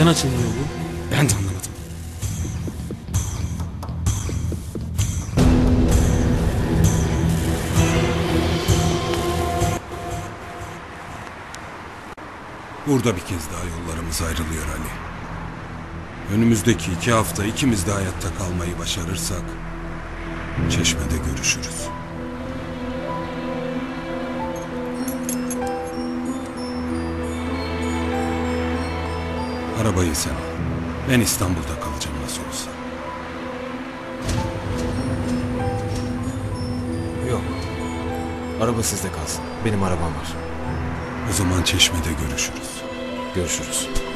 Neden açılmıyor bu? Ben de anlamadım. Burada bir kez daha yollarımız ayrılıyor Ali. Önümüzdeki iki hafta ikimiz de hayatta kalmayı başarırsak Çeşme'de görüşürüz. Arabayı sen al. Ben İstanbul'da kalacağım nasıl olsa. Yok. Araba sizde kalsın. Benim arabam var. O zaman Çeşme'de görüşürüz. Görüşürüz.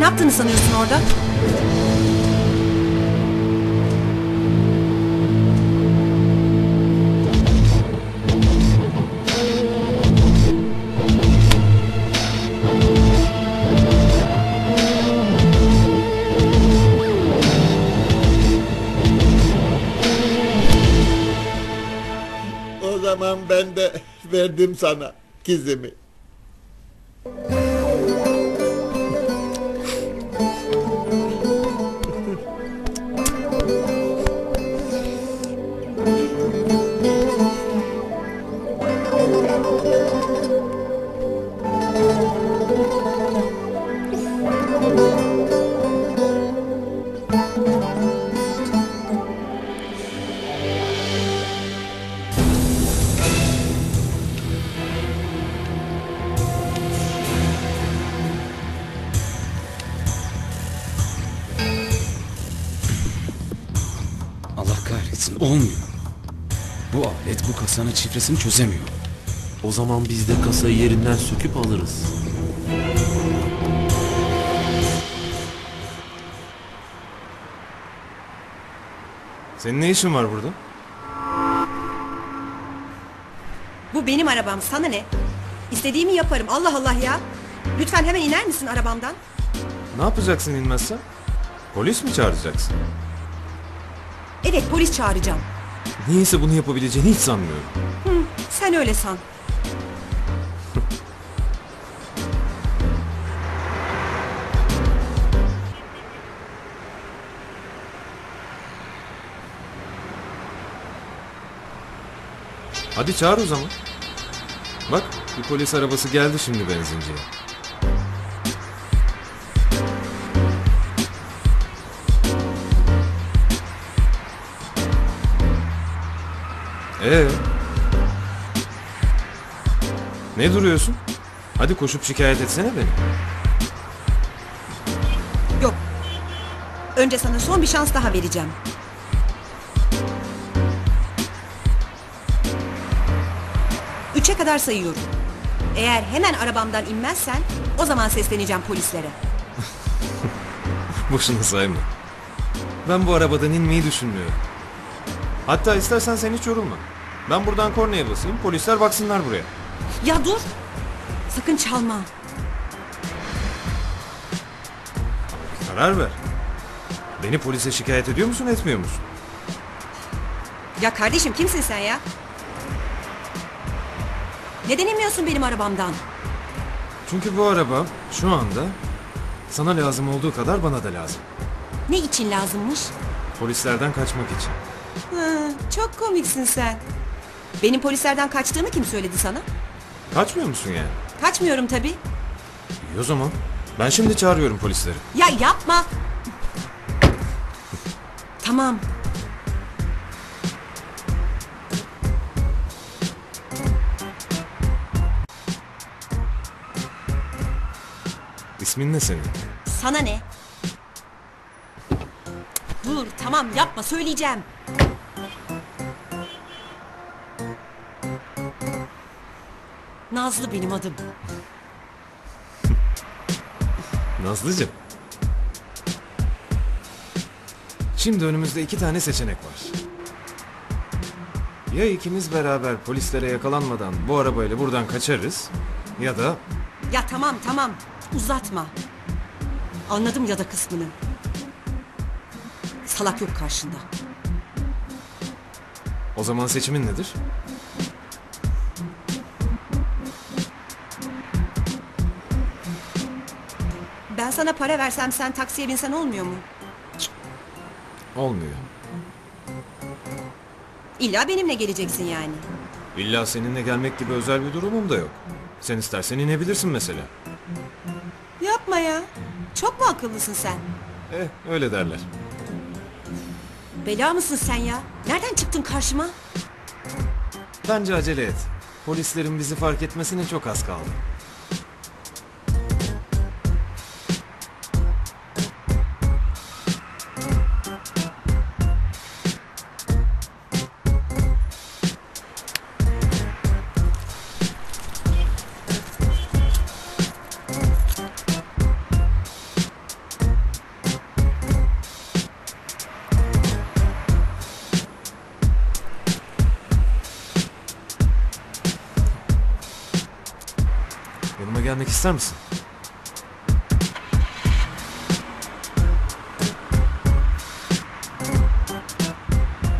Ne yaptığını sanıyorsun orada? O zaman ben de verdim sana kızımı. Olmuyor. Bu alet bu kasanın şifresini çözemiyor. O zaman biz de kasayı yerinden söküp alırız. Senin ne işin var burada? Bu benim arabam sana ne? İstediğimi yaparım Allah Allah ya. Lütfen hemen iner misin arabamdan? Ne yapacaksın inmezsen? Polis mi çağıracaksın? Evet polis çağıracağım. Niyeyse bunu yapabileceğini hiç sanmıyorum. Sen öyle san. Hadi çağır o zaman. Bak bir polis arabası geldi şimdi benzinciye. Ee? Ne duruyorsun? Hadi koşup şikayet etsene beni. Yok. Önce sana son bir şans daha vereceğim. Üçe kadar sayıyorum. Eğer hemen arabamdan inmezsen o zaman sesleneceğim polislere. Boşuna sayma. Ben bu arabadan inmeyi düşünmüyorum. Hatta istersen sen hiç yorulma. Ben buradan kornaya basayım, polisler baksınlar buraya. Ya dur. Sakın çalma. Karar ver. Beni polise şikayet ediyor musun, etmiyor musun? Ya kardeşim kimsin sen ya? Neden inmiyorsun benim arabamdan? Çünkü bu araba şu anda sana lazım olduğu kadar bana da lazım. Ne için lazımmış? Polislerden kaçmak için. Hı, çok komiksin sen. Benim polislerden kaçtığımı kim söyledi sana? Kaçmıyor musun yani? Kaçmıyorum tabii. İyi o zaman. Ben şimdi çağırıyorum polisleri. Ya yapma. Tamam. İsmin ne senin? Sana ne? Dur tamam yapma söyleyeceğim. Nazlı benim adım. Nazlıcığım. Şimdi önümüzde iki tane seçenek var. Ya ikimiz beraber polislere yakalanmadan bu arabayla buradan kaçarız ya da Ya tamam tamam uzatma. Anladım ya da kısmını. Salak yok karşında. o zaman seçimin nedir? Ben sana para versem sen taksiye binsen olmuyor mu? Olmuyor. İlla benimle geleceksin yani. İlla seninle gelmek gibi özel bir durumum da yok. Sen istersen inebilirsin mesela. Yapma ya. Çok mu akıllısın sen? Eh öyle derler. Bela mısın sen ya? Nereden çıktın karşıma? Bence acele et. Polislerin bizi fark etmesine çok az kaldı. Gelmek ister misin?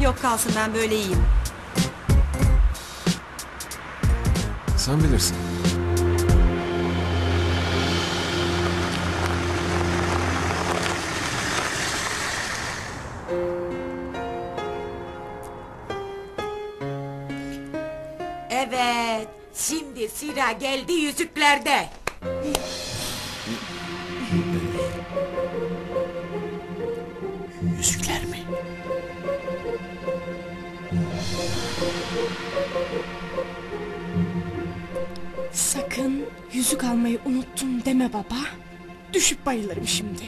Yok kalsın ben böyle iyiyim. Sen bilirsin. Şimdi sıra geldi yüzüklerde. Yüzükler mi? Sakın yüzük almayı unuttum deme baba. Düşüp bayılırım şimdi.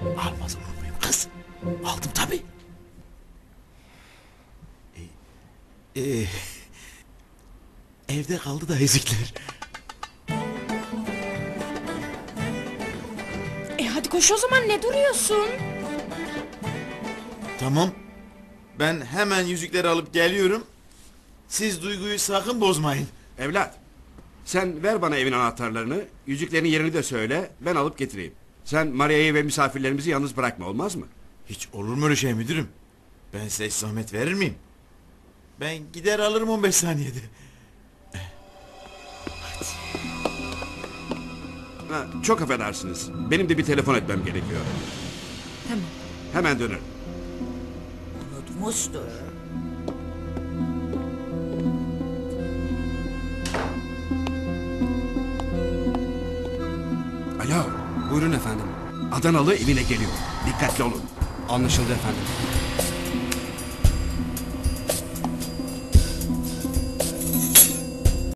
Almaz olur muyum kız? Aldım tabii. Ee, e, evde kaldı da yüzükler. E hadi koş o zaman ne duruyorsun? Tamam. Ben hemen yüzükleri alıp geliyorum. Siz duyguyu sakın bozmayın. Evlat, sen ver bana evin anahtarlarını, yüzüklerin yerini de söyle, ben alıp getireyim. Sen Maria'yı ve misafirlerimizi yalnız bırakma, olmaz mı? Hiç olur mu öyle şey müdürüm? Ben size hiç zahmet verir miyim? Ben gider alırım 15 saniyede. Ha, çok affedersiniz, benim de bir telefon etmem gerekiyor. Tamam. Hemen dönerim. Unutmuştur. Alo, Buyurun efendim. Adanalı evine geliyor. Dikkatli olun. Anlaşıldı efendim.